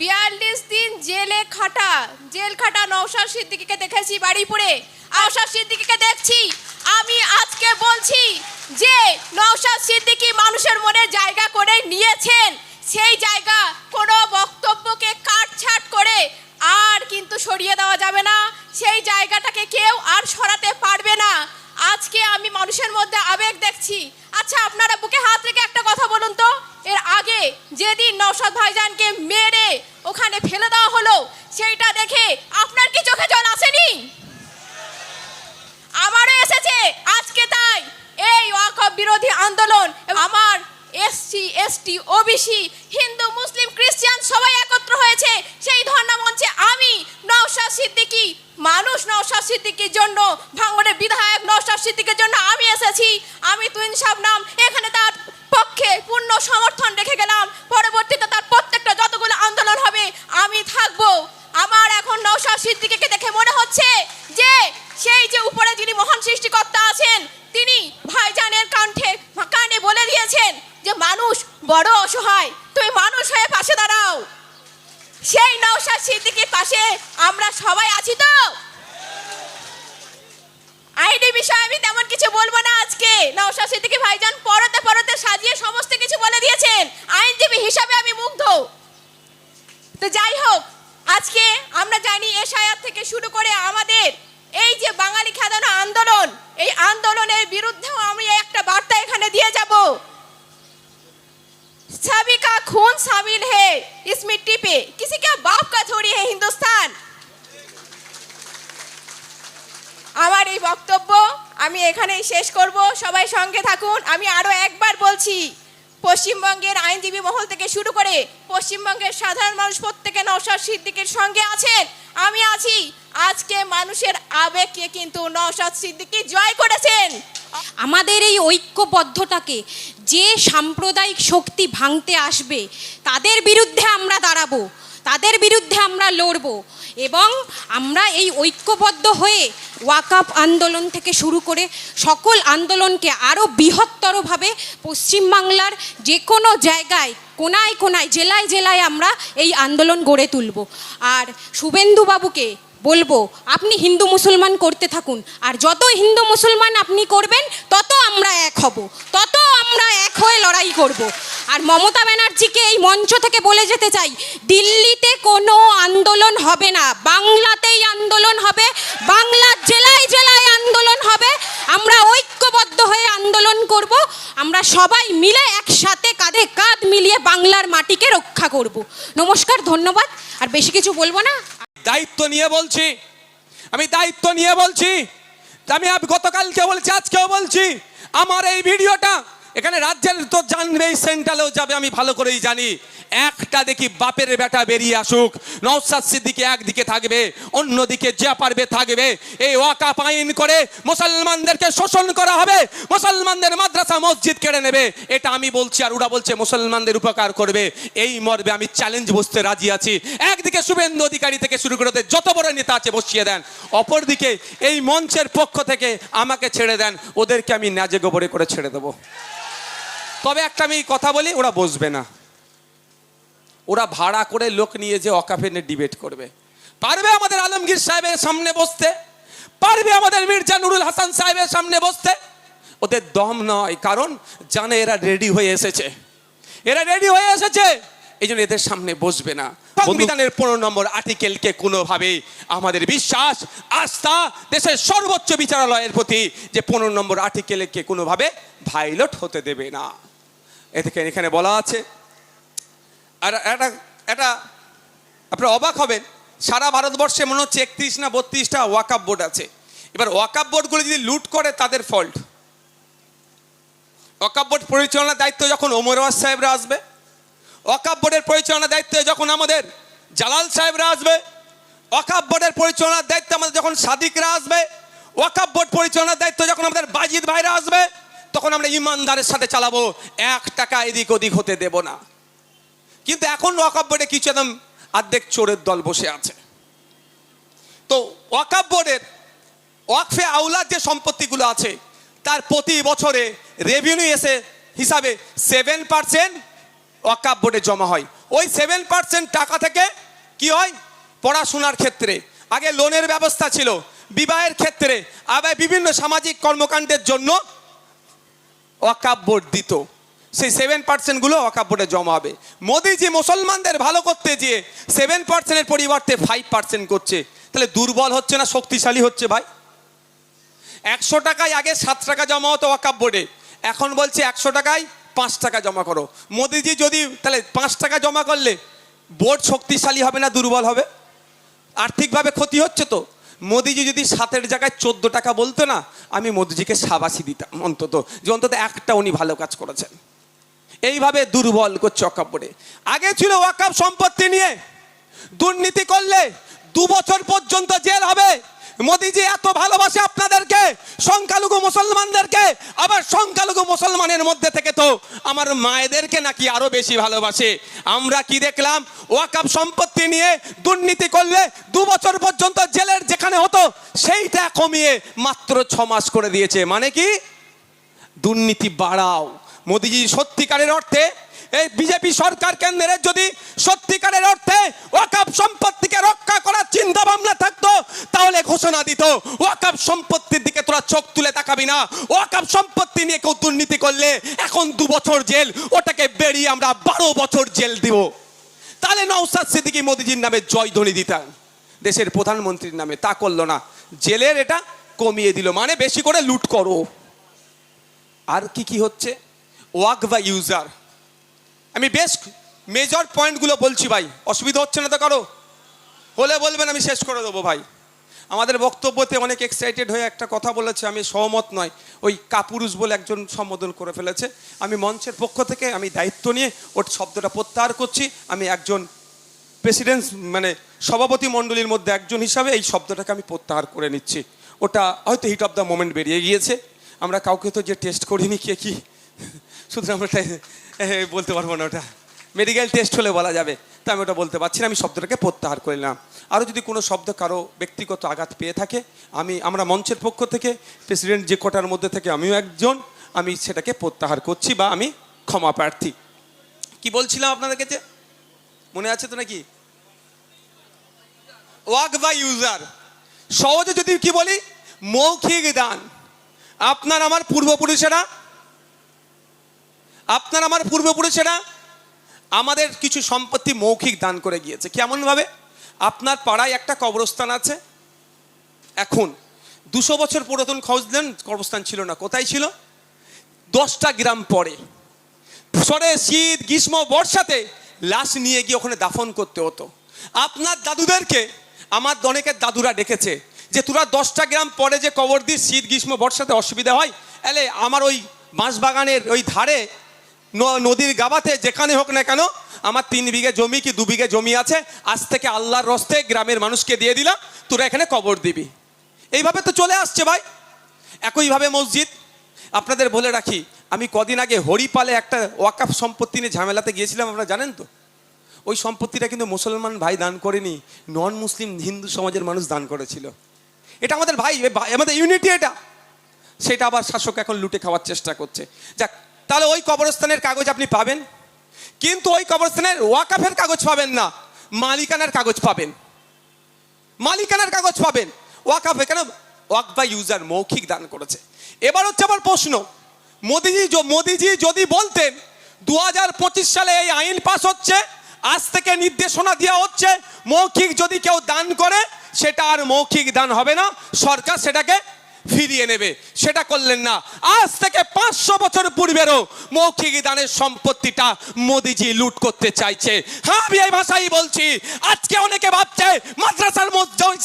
বিয়াল্লিশ দিন জেলে খাটা, জেল খাটা নৌশাদ সিদ্দিকিকে দেখেছি বাড়ি বাড়িপুরে। নৌশাদ সিদ্দিকিকে দেখছি। আমি আজকে বলছি যে নৌশাদ সিদ্দিকি মানুষের মনে জায়গা করে নিয়েছেন। সেই জায়গা কোনো বক্তব্যকে কাটছাট করে আর কিন্তু সরিয়ে দেওয়া যাবে না। সেই জায়গাটাকে কেউ আর সরাতে পারবে না। আজকে আমি মানুষের মধ্যে আবেগ দেখছি। আচ্ছা আপনারা বুকে হাত রেখে একটা কথা বলুন তো। এর আগে যেদিন নৌশাদ ভাইজানকে মেরে ওখানে ফেলে দেওয়া হলো, সেইটা দেখে আপনার কি চোখে জল আসেনি? আমারও এসেছে, আজকে তাই। এই ওয়াকফ বিরোধী আন্দোলন, আমার SC, ST, OBC, Hindu, Muslim, খ্রিস্টান সবাই একত্র হয়েছে। সেই ধর্ণা মঞ্চে আমি, নওশাদ সিদ্দিকী, মানুষ নওশাদ সিদ্দিকীর জন্য, ভাঙনের বিধায়ক নওশাদ সিদ্দিকীর জন্য আমি এসেছি। আমি তুইন নাম, এখানে তার পক্ষে পূর্ণ সমর্থন শেষ করব। সবাই সঙ্গে থাকুন। আমি আরও একবার বলছি, পশ্চিমবঙ্গের আইনজীবী মহল থেকে শুরু করে পশ্চিমবঙ্গের সাধারণ মানুষ প্রত্যেকে নওশাদ সিদ্দিকের সঙ্গে আছেন। আমি আছি। আজকে মানুষের আবেগকে কিন্তু নওশাদ সিদ্দিকী জয় করেছেন। আমাদের এই ঐক্যবদ্ধতাকে যে সাম্প্রদায়িক শক্তি ভাঙতে আসবে, তাদের বিরুদ্ধে আমরা দাঁড়াবো। তাদের বিরুদ্ধে আমরা লড়ব এবং আমরা এই ঐক্যবদ্ধ হয়ে ওয়াকাপ আন্দোলন থেকে শুরু করে সকল আন্দোলনকে আরও বৃহত্তরভাবে পশ্চিমবাংলার যে কোনো জায়গায়, কোনায় কোনায়, জেলায় জেলায় আমরা এই আন্দোলন গড়ে তুলব। আর শুভেন্দুবাবুকে বলব, আপনি হিন্দু মুসলমান করতে থাকুন। আর যত হিন্দু মুসলমান আপনি করবেন, তত আমরা এক হব। তত আমরা এক হয়ে লড়াই করব। আর মমতা ব্যানার্জিকে এই মঞ্চ থেকে বলে যেতে চাই, দিল্লিতে কোনো আন্দোলন হবে না। বাংলাতেই আন্দোলন হবে, বাংলার জেলায় জেলায় আন্দোলন হবে। আমরা ঐক্যবদ্ধ হয়ে আন্দোলন করব। আমরা সবাই মিলে একসাথে কাঁধে কাঁধ মিলিয়ে বাংলার মাটিকে রক্ষা করব। নমস্কার, ধন্যবাদ। আর বেশি কিছু বলব না। দায়িত্ব নিয়ে বলছি। আমি দায়িত্ব নিয়ে বলছি। আমি গতকালকে বলছি, আজকেও বলছি। আমার এই ভিডিওটা এখানে রাজ্যের তো জানবে সেন্ট্রালেও যাবে, আমি ভালো করেই জানি। একটা দেখি বাপের বেটা বেরিয়ে আসুক নওসাদ সিদ্দিকি একদিকে থাকবে, অন্যদিকে যা পারবে থাকবে। এই ওয়াকা আইন করে মুসলমানদেরকে শোষণ করা হবে, মুসলমানদের মাদ্রাসা মসজিদ কেড়ে নেবে। এটা আমি বলছি আর ওরা বলছে মুসলমানদের উপকার করবে। এই মর্বে আমি চ্যালেঞ্জ বসতে রাজি আছি। একদিকে শুভেন্দু অধিকারী থেকে শুরু করে যত বড় নেতা আছে বসিয়ে দেন। অপরদিকে এই মঞ্চের পক্ষ থেকে আমাকে ছেড়ে দেন। ওদেরকে আমি ন্যাজে গোবরে করে ছেড়ে দেবো। তবে একটা আমি কথা বলি ওরা বসবে না। ওরা ভাড়া করে লোক নিয়ে যে অকাফে নিয়ে ডিবেট করবে। পারবে আমাদের আলমগীর সাহেবের সামনে বসতে? পারবে আমাদের মির্জা নুরুল হাসান সাহেবের সামনে বসতে? ওদের দম নয় কারণ জানে এরা রেডি হয়ে এসেছে। এরা রেডি হয়ে এসেছে। এই জন্য এদের সামনে বসবে না। সংবিধানের পনেরো নম্বর আর্টিকেলকে কোনোভাবেই আমাদের বিশ্বাস আস্থা দেশের সর্বোচ্চ বিচারালয়ের প্রতি যে পনেরো নম্বর আর্টিকেলকে কোনোভাবে ভাইলট হতে দেবে না। এদিকে, এখানে বলা আছে। আর একটা একটা, আপনারা অবাক হবেন, সারা ভারতবর্ষে মনে হচ্ছে একত্রিশ না বত্রিশটা ওয়াকাপ বোর্ড আছে। এবার ওয়াকাপ বোর্ডগুলো যদি লুট করে, তাদের ফল্ট। ওয়াকাপ বোর্ড পরিচালনার দায়িত্ব যখন ওমর ওয়াজ সাহেবরা আসবে ওয়াকাপ বোর্ডের পরিচালনার দায়িত্বে যখন আমাদের জালাল সাহেবরা আসবে ওয়াকাপ বোর্ডের পরিচালনার দায়িত্ব আমাদের যখন সাদিকরা আসবে ওয়াকাপ বোর্ড পরিচালনার দায়িত্ব যখন আমাদের বাজিদ ভাইরা আসবে তখন আমরা ইমানদারের সাথে চালাবো। এক টাকা এদিক ওদিক হতে দেব না। কিন্তু এখন ওয়াকাপ বোর্ডে কিছু একদম অর্ধেক চোরের দল বসে আছে। তো ওয়াকাপ বোর্ডের ওয়াকফে আউলার যে সম্পত্তিগুলো আছে, তার প্রতি বছরে রেভিনিউ এসে হিসাবে সেভেন পার্সেন্ট ওয়াকাপ বোর্ডে জমা হয়। ওই সেভেন পার্সেন্ট টাকা থেকে কি হয়? পড়াশোনার ক্ষেত্রে। আগে লোনের ব্যবস্থা ছিল, বিবাহের ক্ষেত্রে, আবার বিভিন্ন সামাজিক কর্মকাণ্ডের জন্য ওয়াকাপ বোর্ড দিত। সেই সেভেন পার্সেন্টগুলো ওয়াকাপ বোর্ডে জমা হবে। মোদিজি মুসলমানদের ভালো করতে গিয়ে সেভেন পার্সেন্টের পরিবর্তে ফাইভ পার্সেন্ট করছে। তাহলে দুর্বল হচ্ছে না, শক্তিশালী হচ্ছে ভাই? একশো টাকায় আগে সাত টাকা জমা হতো ওয়াকাপ বোর্ডে এখন বলছে একশো টাকায় পাঁচ টাকা জমা করো। মোদিজি যদি তাহলে পাঁচ টাকা জমা করলে বোর্ড শক্তিশালী হবে না, দুর্বল হবে? আর্থিকভাবে ক্ষতি হচ্ছে তো? মোদিজি যদি সাতের জায়গায় চোদ্দ টাকা বলতো না, আমি মোদিজিকে সাবাসি দিতাম অন্তত, যে অন্তত একটা উনি ভালো কাজ করেছেন। এইভাবে দুর্বল করছে ওয়াকাপ পড়ে আগে ছিল ওয়াকাপ সম্পত্তি নিয়ে দুর্নীতি করলে দু বছর পর্যন্ত জেল হবে। মোদিজি, এত ভালোবাসে আপনাদেরকে, সংখ্যালঘু মুসলমানদেরকে, আবার সংখ্যালঘু মুসলমানের মধ্যে থেকে তো আমার মায়েদেরকে নাকি আরও বেশি ভালোবাসে। আমরা কি দেখলাম? ওয়াকাপ সম্পত্তি নিয়ে দুর্নীতি করলে দু বছর পর্যন্ত জেলের যেখানে হতো, সেইটা কমিয়ে মাত্র ছ মাস করে দিয়েছে। মানে কি? দুর্নীতি বাড়াও। মোদিজি, সত্যিকারের অর্থে এই বিজেপি সরকার কেন্দ্রের যদি সত্যিকারের অর্থে ওয়াকাপ সম্পত্তিকে রক্ষা করার চিন্তা ভাবনা থাকতো, তাহলে ঘোষণা দিত ওয়াকাপ সম্পত্তির দিকে তোরা চোখ তুলে তাকাবি না। ওয়াকাপ সম্পত্তি নিয়ে কেউ দুর্নীতি করলে এখন দু বছর জেল, ওটাকে বেরিয়ে আমরা বারো বছর জেল দিব। তাহলে নৌসাদ সিদ্দিকি মোদিজির নামে জয়ধ্বনি দিতাম। দেশের প্রধানমন্ত্রীর নামে তা করল না। জেলের এটা কমিয়ে দিল মানে বেশি করে লুট করো। আর কি কি হচ্ছে? ওয়াক বা ইউজার। আমি বেশ মেজর পয়েন্টগুলো বলছি ভাই, অসুবিধা হচ্ছে না তো কারও? হলে বলবেন, আমি শেষ করে দেবো ভাই। আমাদের বক্তব্যতে অনেক এক্সাইটেড হয়ে একটা কথা বলেছে, আমি সহমত নয়। ওই কাপুরুষ বলে একজন সম্বোধন করে ফেলেছে। আমি মঞ্চের পক্ষ থেকে আমি দায়িত্ব নিয়ে ওর শব্দটা প্রত্যাহার করছি। আমি একজন প্রেসিডেন্ট মানে সভাপতি মণ্ডলীর মধ্যে একজন হিসাবে এই শব্দটাকে আমি প্রত্যাহার করে নিচ্ছি। ওটা হয়তো হিট অফ দ্য মোমেন্ট বেরিয়ে গিয়েছে। আমরা কাউকে তো যে টেস্ট করিনি, কে কি? সুতরাং আমরা বলতে পারব না ওটা। মেডিকেল টেস্ট হলে বলা যাবে। তা আমি ওটা বলতে পারছি না, আমি শব্দটাকে প্রত্যাহার করে নিলাম। আরও যদি কোনো শব্দ কারও ব্যক্তিগত আঘাত পেয়ে থাকে, আমি, আমরা মঞ্চের পক্ষ থেকে প্রেসিডেন্ট যে কোটার মধ্যে থেকে আমিও একজন, আমি সেটাকে প্রত্যাহার করছি বা আমি ক্ষমা প্রার্থী। কি বলছিলাম আপনাদের কাছে? মনে আছে তো নাকি? ওয়াক বা ইউজার। সহজে যদি কি বলি, মৌখিক দান। আপনার, আমার পূর্বপুরুষেরা আপনার আমার পূর্বপুরুষেরা আমাদের কিছু সম্পত্তি মৌখিক দান করে গিয়েছে। কেমনভাবে? আপনার পাড়ায় একটা কবরস্থান আছে। এখন দুশো বছর পুরাতন খোঁজলেন কবরস্থান ছিল না, কোথায় ছিল? দশটা গ্রাম পরে। সরে শীত, গ্রীষ্ম, বর্ষাতে লাশ নিয়ে গিয়ে ওখানে দাফন করতে হতো। আপনার দাদুদেরকে, আমার অনেকের দাদুরা ডেকেছে যে, তোরা দশটা গ্রাম পরে যে কবর দিস, শীত, গ্রীষ্ম, বর্ষাতে অসুবিধা হয় এলে আমার ওই বাঁশবাগানের ওই ধারে নদীর গাবাতে যেখানে হোক না কেন, আমার তিন বিঘে জমি কি দু বিঘে জমি আছে? আজ থেকে আল্লাহর রস্তে গ্রামের মানুষকে দিয়ে দিলাম তোরা এখানে কবর দিবি। এইভাবে তো চলে আসছে ভাই। একইভাবে মসজিদ, আপনাদের বলে রাখি, আমি কদিন আগে হরিপালে একটা ওয়াকাফ সম্পত্তি নিয়ে ঝামেলাতে গিয়েছিলাম, আপনারা জানেন তো? ওই সম্পত্তিটা কিন্তু মুসলমান ভাই দান করেনি নন মুসলিম হিন্দু সমাজের মানুষ দান করেছিল। এটা আমাদের ভাই ভাই- আমাদের ইউনিটি এটা। সেটা আবার শাসক এখন লুটে খাওয়ার চেষ্টা করছে। যাক তাহলে ওই কবরস্থানের কাগজ আপনি পাবেন। কিন্তু ওই কবরস্থানের ওয়াকাফের কাগজ পাবেন না, মালিকানার কাগজ পাবেন। মালিকানার কাগজ পাবেন। ওয়াকাফ কেন ওয়াক বা ইউজার মৌখিক দান করেছে। এবার হচ্ছে আবার প্রশ্ন, মোদিজি মোদিজি যদি বলতেন দু হাজার পঁচিশ সালে এই আইন পাস হচ্ছে, আজ থেকে নির্দেশনা দেওয়া হচ্ছে, মৌখিক যদি কেউ দান করে, সেটা আর মৌখিক দান হবে না। সরকার সেটাকে ফিরিয়ে নেবে। সেটা করলেন না। আজ থেকে পাঁচশো বছর পূর্বেরও মৌখিক দানের সম্পত্তিটা মোদিজি লুট করতে চাইছে। হ্যাঁ আমি এই ভাষাই বলছি, আজকে অনেকে ভাবছে মাদ্রাসার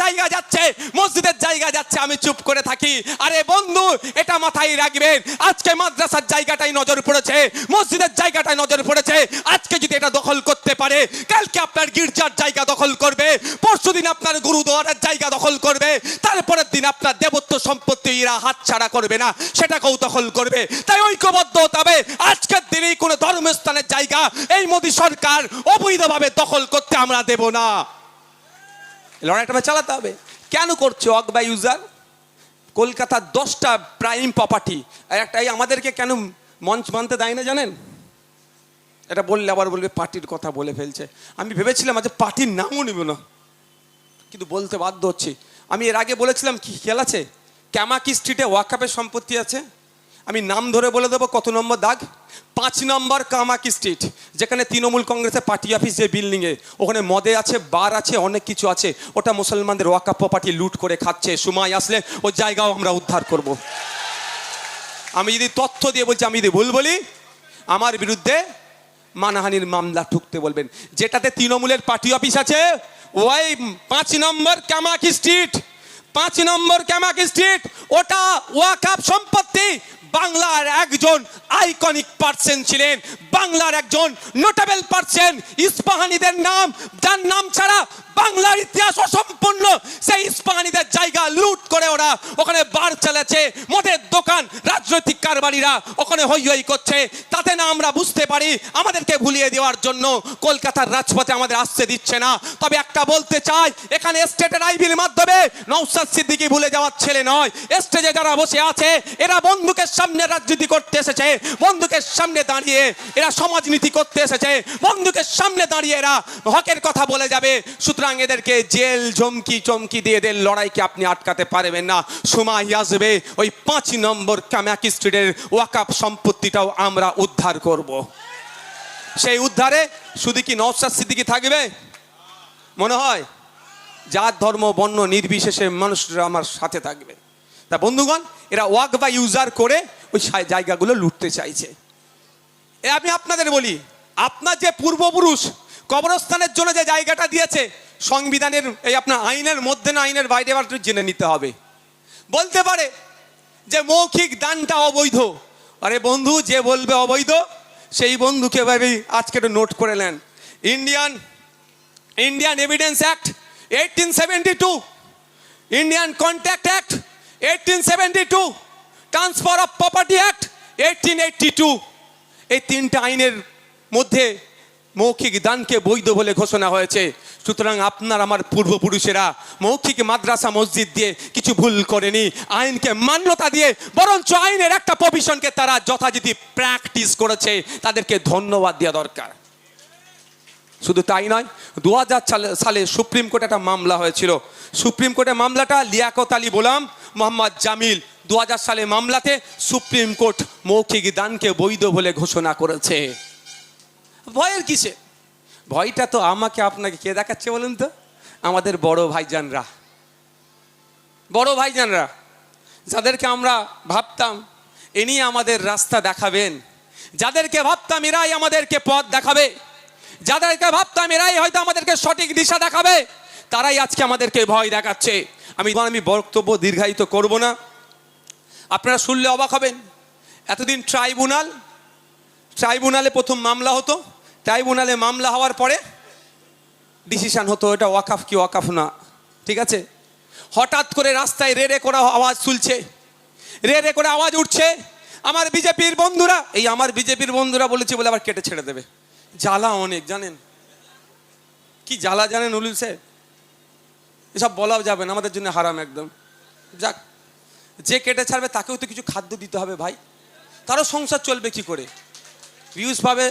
জায়গা যাচ্ছে, মসজিদের জায়গা যাচ্ছে, আমি চুপ করে থাকি। আরে বন্ধু, এটা মাথায় রাখবেন, আজকে মাদ্রাসার জায়গাটাই নজর পড়েছে, মসজিদের জায়গাটাই নজর পড়েছে। আজকে যদি এটা দখল করতে পারে, কালকে আপনার গির্জার জায়গা দখল করবে, পরশুদিন আপনার গুরুদুয়ারের জায়গা দখল করবে, তারপরের দিন আপনার দেবত্ব সম্পত্তি এরা হাতছাড়া করবে না সেটাকেও দখল করবে। তাই ঐক্যবদ্ধ হতে হবে। আজকের দিনেই কোনো ধর্মস্থানের জায়গা, এই মোদী সরকার অবৈধভাবে দখল করতে আমরা দেব না। লড়াইটা চালাতে হবে। কেন করছে অক বা ইউজার? কলকাতার দশটা প্রাইম প্রপার্টি আর একটাই আমাদেরকে কেন মঞ্চ মানতে দেয় না জানেন? এটা বললে আবার বলবে, পার্টির কথা বলে ফেলছে। আমি ভেবেছিলাম আজ পার্টির নামও নেব না। কিন্তু বলতে বাধ্য হচ্ছি। আমি এর আগে বলেছিলাম, কি খেয়াল আছে ক্যামাকি স্ট্রিটে ওয়াকাপের সম্পত্তি আছে। আমি নাম ধরে বলে দেবো কত নম্বর দাগ? পাঁচ নম্বর কামাকি স্ট্রিট, যেখানে তৃণমূল কংগ্রেসের পার্টি অফিস যে বিল্ডিংয়ে, ওখানে মদে আছে, বার আছে, অনেক কিছু আছে। ওটা মুসলমানদের ওয়াকাপ প্রপার্টি লুট করে খাচ্ছে। সময় আসলে ওই জায়গাও আমরা উদ্ধার করব। আমি যদি তথ্য দিয়ে বলছি, আমি যদি ভুল বলি, আমার বিরুদ্ধে মানহানির মামলা ঠুকতে বলবেন। যেটাতে তৃণমূলের পার্টি অফিস আছে, ওই পাঁচ নম্বর কামাকি স্ট্রিট। পাঁচ নম্বর ক্যামাক স্ট্রিট, ওটা ওয়াকাপ সম্পত্তি, বাংলার একজন আইকনিক পার্সন ছিলেন, বাংলার একজন নোটেবল পার্সন ইস্পাহানিদের নাম, যার নাম ছাড়া বাংলার ইতিহাস অসম্পূর্ণ। সেই ইস্পাহানিদের জায়গা লুট করে ওরা ওখানে বার চালাচ্ছে। মদের দোকান, রাজনৈতিক কারবারিরা ওখানে হই হই করছে। তাতে না আমরা বুঝতে পারি আমাদেরকে ভুলিয়ে দেওয়ার জন্য কলকাতার রাজপথে আমাদের আসতে দিচ্ছে না। তবে একটা বলতে চাই, এখানে স্টেটের আইবির মাধ্যমে নৌসাদ সিদ্দিকি ভুলে যাওয়ার ছেলে নয়। স্টেজে যারা বসে আছে, এরা বন্দুকের সামনে রাজনীতি করতে এসেছে। বন্দুকের সামনে দাঁড়িয়ে এরা সমাজনীতি করতে এসেছে। বন্দুকের সামনে দাঁড়িয়ে এরা হকের কথা বলে যাবে। সুতরাং এদেরকে জেল, ঝমকি, চমকি দিয়ে এদের লড়াইকে আপনি আটকাতে পারবেন না। সময় আসবে, ওই পাঁচ নম্বর কামাকি স্ট্রিটের ওয়াকাপ সম্পত্তিটাও আমরা উদ্ধার করব। সেই উদ্ধারে শুধু কি নওসাদ সিদ্দিকি থাকবে? মনে হয়? জাত, ধর্ম, বর্ণ, নির্বিশেষে মানুষরা আমার সাথে থাকবে। তা বন্ধুগণ, এরা ওয়াক বা ইউজার করে ওই জায়গাগুলো লুটতে চাইছে। এ আমি আপনাদের বলি, আপনার যে পূর্বপুরুষ কবরস্থানের জন্য যে জায়গাটা দিয়েছে সংবিধানের এই আপনার আইনের মধ্যে না আইনের বাইরে আবার জেনে নিতে হবে। বলতে পারে যে মৌখিক দানটা অবৈধ। আরে বন্ধু, যে বলবে অবৈধ, সেই বন্ধুকে ভাবে আজকে একটু নোট করে নেন। Indian Indian evidence act eighteen seventy two Indian contact act eighteen seventy two transfer of property act eighteen eighty two এই তিনটা আইনের মধ্যে মৌখিক দানকে বৈধ বলে ঘোষণা হয়েছে। সুতরাং আপনার, আমার পূর্বপুরুষেরা মৌখিক মাদ্রাসা, মসজিদ দিয়ে কিছু ভুল করেনি। আইনকে মান্যতা দিয়ে বরঞ্চ আইনের একটা প্রভিশনকে তারা যথাযথ প্র্যাকটিস করেছে। তাদেরকে ধন্যবাদ দেওয়া দরকার। শুধু তাই নয় দু সালে সুপ্রিম কোর্টে একটা মামলা হয়েছিল। সুপ্রিম কোর্টে মামলাটা লিয়াকত আলী গোলাম মোহাম্মদ জামিল দু হাজার সালে মামলাতে সুপ্রিম কোর্ট মৌখিক দানকে বৈধ বলে ঘোষণা করেছে। ভয়ের কিসে? ভয়টা তো আমাকে আপনাকে কে দেখাচ্ছে বলুন তো? আমাদের বড় ভাইজানরা। বড় ভাইজানরা, যাদেরকে আমরা ভাবতাম, ইনি আমাদের রাস্তা দেখাবেন। যাদেরকে ভাবতাম এরাই আমাদেরকে পথ দেখাবে। যাদেরকে ভাবতাম এরাই হয়তো আমাদেরকে সঠিক দিশা দেখাবে। তারাই আজকে আমাদেরকে ভয় দেখাচ্ছে। আমি আমি বক্তব্য দীর্ঘায়িত করব না। আপনারা শুনলে অবাক হবেন। এতদিন ট্রাইব্যুনাল, ট্রাইব্যুনালে প্রথম মামলা হতো। ট্রাইব্যুনালে মামলা হওয়ার পরে ডিসিশন হতো এটা ওয়াকাফ কি ওয়াকাফ না, ঠিক আছে? হঠাৎ করে রাস্তায় রে রে করা আওয়াজ তুলছে রে রে করে আওয়াজ উঠছে, আমার বিজেপির বন্ধুরা, এই আমার বিজেপির বন্ধুরা বলেছে বলে আবার কেটে ছেড়ে দেবে। জ্বালা অনেক, জানেন? কি জ্বালা জানেন উলুল সাহেব? এসব বলাও যাবে না, আমাদের জন্য হারাম একদম। যাক, যে কেটে ছাড়বে তাকেও তো কিছু খাদ্য দিতে হবে ভাই। তারও সংসার চলবে কি করে? ভিউজ পাবে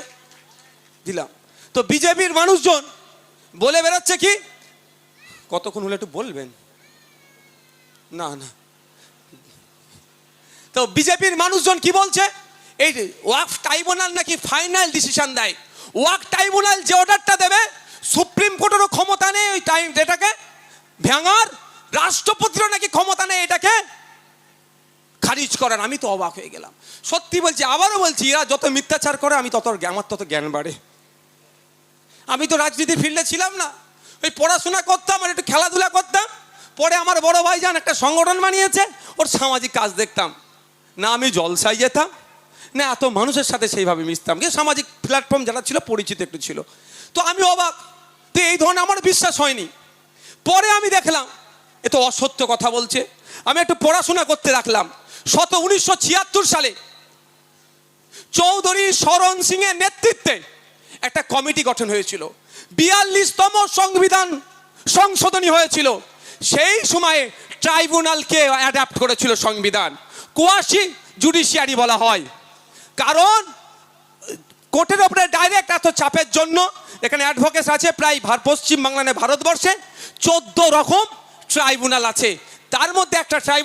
দিলাম। তো বিজেপির মানুষজন বলে বেড়াচ্ছে কি, কতক্ষণ হলে একটু বলবেন? না না। তো বিজেপির মানুষজন কি বলছে? এই ওয়াক ট্রাইব্যুনাল নাকি ফাইনাল ডিসিশন দেয়। ওয়াক ট্রাইব্যুনাল যে অর্ডারটা দেবে, সুপ্রিম কোর্টেরও ক্ষমতা নেই ওই টাইম এটাকে ভেঙার রাষ্ট্রপতিরও নাকি ক্ষমতা নেই এটাকে খারিজ করার। আমি তো অবাক হয়ে গেলাম। সত্যি বলছি, আবারও বলছি, এরা যত মিথ্যাচার করে, আমি তত আমার তত জ্ঞান বাড়ে। আমি তো রাজনীতির ফিল্ডে ছিলাম না। ওই পড়াশোনা করতাম আর একটু খেলাধুলা করতাম। পরে আমার বড় ভাই যান একটা সংগঠন বানিয়েছে, ওর সামাজিক কাজ দেখতাম। না আমি জলসায় যেতাম, না এত মানুষের সাথে সেইভাবে মিশতাম। কিন্তু সামাজিক প্ল্যাটফর্ম যারা ছিল, পরিচিত একটু ছিল। তো আমি অবাক, তো এই ধরনের আমার বিশ্বাস হয়নি। পরে আমি দেখলাম, এ তো অসত্য কথা বলছে। আমি একটু পড়াশোনা করতে রাখলাম। শত উনিশশো ছিয়াত্তর সালে চৌধুরী শরণ সিং এর নেতৃত্বে একটা কমিটি গঠন হয়েছিল। বিয়াল্লিশতম সংবিধান সংশোধনী হয়েছিল। সেই সময়ে ট্রাইব্যুনালকে অ্যাডাপ্ট করেছিল সংবিধান? কোয়াশি জুডিশিয়ারি বলা হয়। কারণ, কোর্টের ওপরে ডাইরেক্ট এত চাপের জন্য এখানে অ্যাডভোকেট আছে, প্রায় ভার- পশ্চিম বাংলা নয় ভারতবর্ষে চোদ্দ রকম ট্রাইব্যুনাল আছে। তার মধ্যে একটা ট্রাইব্যুনাল